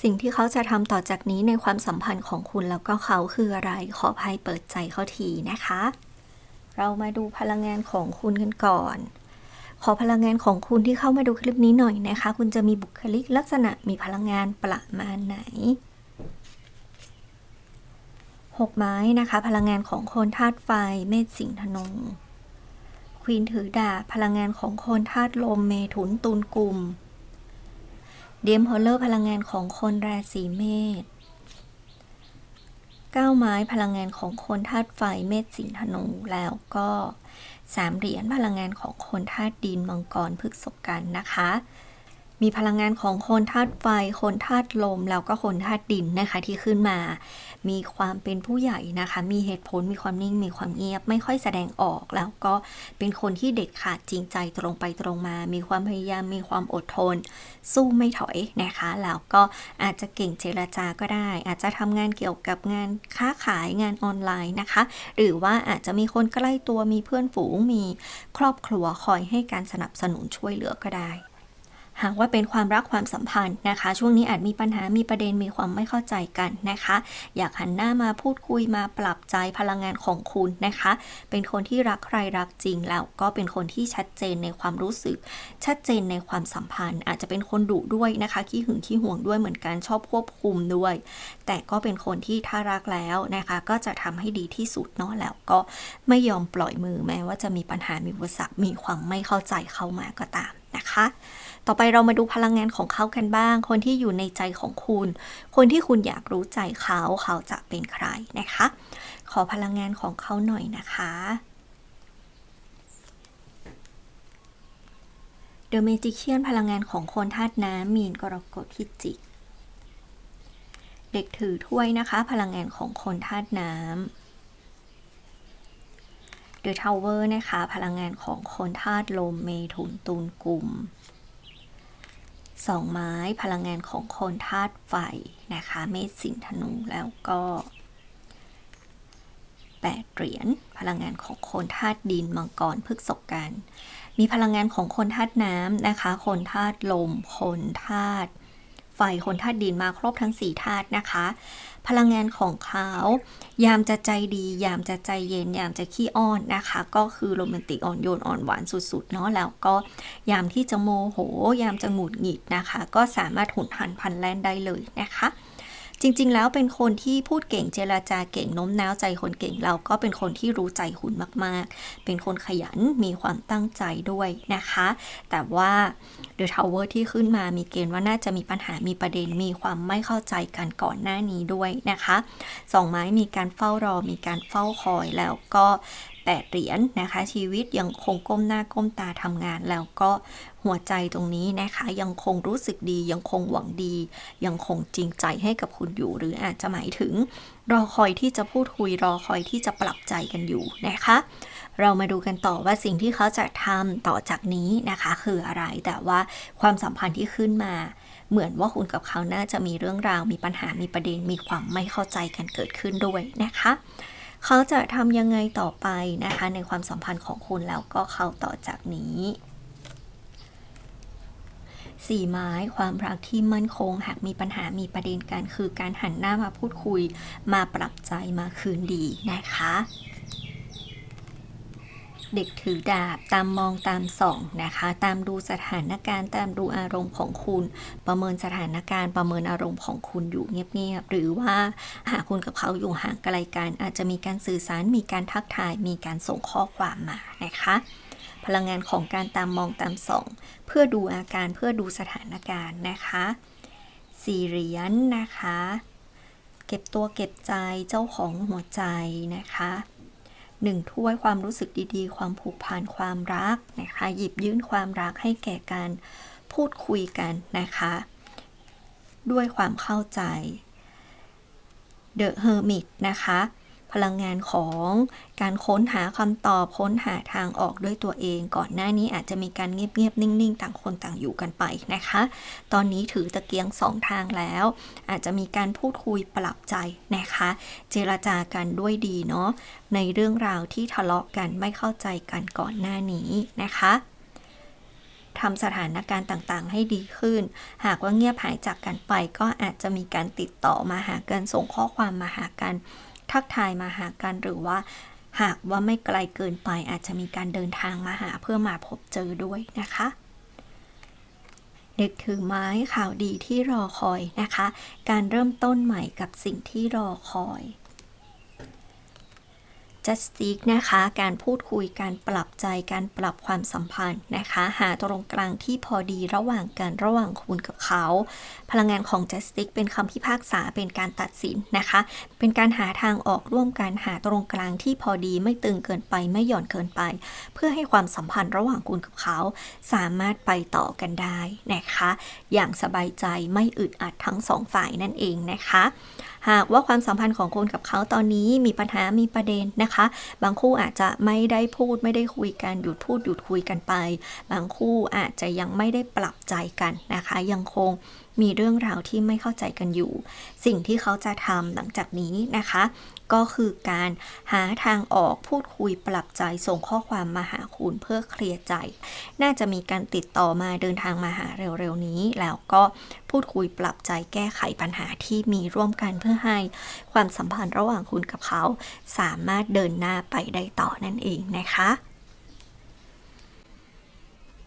สิ่งที่เขาจะทำต่อจากนี้ในความสัมพันธ์ของคุณแล้วก็เขาคืออะไร ขอภัยเปิดใจเขาทีนะคะ เรามาดูพลังงานของคุณกันก่อน ขอพลังงานของคุณที่เข้ามาดูคลิปนี้หน่อยนะคะ คุณจะมีบุคลิกลักษณะมีพลังงานประมาณไหนหกไม้นะคะ พลังงานของคนธาตุไฟเมษสิงห์ธนูควีนถือดาบพลังงานของคนธาตุลมเมถุนตุลกลุ่ม เดียมฮอลเลอร์พลังงานของคนราศีเมษเก้าไม้พลังงานของคนธาตุไฟเมษสิงห์ธนูแล้วก็สามเหรียญพลังงานของคนธาตุดินมังกรพฤกษกันนะคะ มีพลังงานของคนธาตุไฟ คนธาตุลม แล้วก็คนธาตุดินนะคะที่ขึ้นมา มีความเป็นผู้ใหญ่นะคะ มีเหตุผล มีความนิ่ง มีความเงียบ ไม่ค่อยแสดงออก แล้วก็เป็นคนที่เด็ดขาดจริงใจตรงไปตรงมา มีความพยายาม มีความอดทน สู้ไม่ถอยนะคะ แล้วก็อาจจะเก่งเจรจาก็ได้ อาจจะทำงานเกี่ยวกับงานค้าขาย งานออนไลน์นะคะ หรือว่าอาจจะมีคนใกล้ตัว มีเพื่อนฝูง มีครอบครัวคอยให้การสนับสนุนช่วยเหลือก็ได้ หากว่าเป็นความรักความสัมพันธ์นะคะ ช่วงนี้อาจมีปัญหามีประเด็นมีความไม่เข้าใจกันนะคะ อยากหันหน้ามาพูดคุยมาปรับใจพลังงานของคุณนะคะ เป็นคนที่รักใครรักจริงแล้วก็เป็นคนที่ชัดเจนในความรู้สึก ชัดเจนในความสัมพันธ์ อาจจะเป็นคนดุด้วยนะคะขี้หึงขี้ห่วงด้วยเหมือนกันชอบควบคุมด้วย แต่ก็เป็นคนที่ถ้ารักแล้วนะคะ ก็จะทำให้ดีที่สุดเนาะแล้วก็ไม่ยอมปล่อยมือแม้ว่าจะมีปัญหามีอุปสรรคมีความไม่เข้าใจเข้ามาก็ตามนะคะ ต่อไปเรามาดูพลังงานของเขากันบ้าง คนที่อยู่ในใจของคุณ คนที่คุณอยากรู้ใจเขาเขาจะเป็นใครนะคะ ขอพลังงานของเขาหน่อยนะคะ The Magician พลังงานของคนธาตุน้ำมีนกรกฎพิจิก เด็กถือถ้วยนะคะ พลังงานของคนธาตุน้ำ The Tower นะคะ พลังงานของคนธาตุลมเมถุนตุลกลุ่มสองไม้พลังงานของคนธาตุไฟนะคะ เมษสิงธนูแล้วก็แปดเหรียญพลังงานของคนธาตุดินมังกรพฤกษกัน มีพลังงานของคนธาตุน้ำนะคะ คนธาตุลม คนธาตุไฟคนธาตุดินมาครบทั้งสี่ธาตุนะคะ พลังงานของเขายามจะใจดี ยามจะใจเย็น ยามจะขี้อ้อนนะคะ ก็คือโรแมนติกอ่อนโยนอ่อนหวานสุดๆเนาะแล้วก็ยามที่จะโมโห ยามจะหงุดหงิดนะคะ ก็สามารถหุนหันพันแล่นได้เลยนะคะ จริง ๆ แล้วเป็นคนที่พูดเก่งเจรจาเก่งโน้มน้าวใจคนเก่งเราก็เป็นคนที่รู้ใจคุณมากๆ เป็นคนขยันมีความตั้งใจด้วยนะคะ แต่ว่า The Tower ที่ขึ้นมามีเกณฑ์ว่าน่าจะมีปัญหามีประเด็นมีความไม่เข้าใจกันก่อนหน้านี้ด้วยนะคะสองไม้มีการเฝ้ารอมีการเฝ้าคอยแล้วก็ แปดเหรียญนะคะ ชีวิตยังคงก้มหน้าก้มตาทำงาน แล้วก็หัวใจตรงนี้นะคะ ยังคงรู้สึกดี ยังคงหวังดี ยังคงจริงใจให้กับคุณอยู่ หรืออาจจะหมายถึง รอคอยที่จะพูดคุยรอคอยที่จะปรับใจกันอยู่นะคะ เรามาดูกันต่อว่าสิ่งที่เขาจะทำต่อจากนี้นะคะ คืออะไรแต่ว่าความสัมพันธ์ที่ขึ้นมาเหมือนว่าคุณกับเขาน่าจะมีเรื่องราว มีปัญหา มีประเด็น มีความไม่เข้าใจกันเกิดขึ้นด้วยนะคะ เขาจะทำยังไงต่อไปนะคะ ในความสัมพันธ์ของคุณแล้วก็เขาต่อจากนี้สี่ไม้ความรักที่มั่นคง หากมีปัญหามีประเด็นกันคือการหันหน้ามาพูดคุยมาปรับใจมาคืนดีนะคะ เด็กถือดาบตามมองตามส่องนะคะ ตามดูสถานการณ์ตามดูอารมณ์ของคุณ ประเมินสถานการณ์ประเมินอารมณ์ของคุณอยู่เงียบๆหรือว่าหากคุณกับเขาอยู่ห่างไกลกันอาจจะมีการสื่อสารมีการทักทายมีการส่งข้อความมานะคะพลังงานของการตามมองตามส่อง เพื่อดูอาการเพื่อดูสถานการณ์นะคะสี่เหรียญนะคะ เก็บตัวเก็บใจเจ้าของหัวใจนะคะ หนึ่งถ้วยความรู้สึกดีๆ ความผูกพันความรักนะคะ หยิบยื่นความรักให้แก่การพูดคุยกันนะคะ ด้วยความเข้าใจ The Hermit นะคะ พลังงานของการค้นหาคำตอบค้นหาทางออกด้วยตัวเอง ก่อนหน้านี้อาจจะมีการเงียบๆนิ่งๆ ต่างคนต่างอยู่กันไปนะคะ ตอนนี้ถือตะเกียงสองทางแล้ว อาจจะมีการพูดคุยปรับใจนะคะ เจรจากันด้วยดีเนาะในเรื่องราวที่ทะเลาะกันไม่เข้าใจกันก่อนหน้านี้นะคะทำสถานการณ์ต่างๆ ให้ดีขึ้น หากว่าเงียบหายจากกันไป ก็อาจจะมีการติดต่อมาหากันส่งข้อความมาหากัน ทักทายมาหากันหรือว่า หากว่าไม่ไกลเกินไปอาจจะมีการเดินทางมาหาเพื่อมาพบเจอด้วยนะคะ เด็กถือไม้ข่าวดีที่รอคอยนะคะ การเริ่มต้นใหม่กับสิ่งที่รอคอย justice นะคะ การพูดคุยการปรับใจการปรับความสัมพันธ์นะคะ หาตรงกลางที่พอดีระหว่างกันระหว่างคุณกับเขา พลังงานของ justice เป็นคำพิพากษาเป็นการตัดสินนะคะ เป็นการหาทางออกร่วมกันหาตรงกลางที่พอดีไม่ตึงเกินไปไม่หย่อนเกินไป เพื่อให้ความสัมพันธ์ระหว่างคุณกับเขา สามารถไปต่อกันได้นะคะ อย่างสบายใจไม่อึดอัดทั้งสองฝ่ายนั่นเองนะคะ หากว่าความสัมพันธ์ของคนกับเขาตอนนี้มีปัญหามีประเด็นนะคะ บางคู่อาจจะไม่ได้พูดไม่ได้คุยกันหยุดพูดหยุดคุยกันไป บางคู่อาจจะยังไม่ได้ปรับใจกันนะคะ ยังคง มีเรื่องราวที่ไม่เข้าใจกันอยู่ สิ่งที่เขาจะทำหลังจากนี้นะคะ ก็คือการหาทางออกพูดคุยปรับใจส่งข้อความมาหาคุณเพื่อเคลียร์ใจ น่าจะมีการติดต่อมาเดินทางมาหาเร็วๆนี้ แล้วก็พูดคุยปรับใจแก้ไขปัญหาที่มีร่วมกันเพื่อให้ความสัมพันธ์ระหว่างคุณกับเขา สามารถเดินหน้าไปได้ต่อนั่นเองนะคะ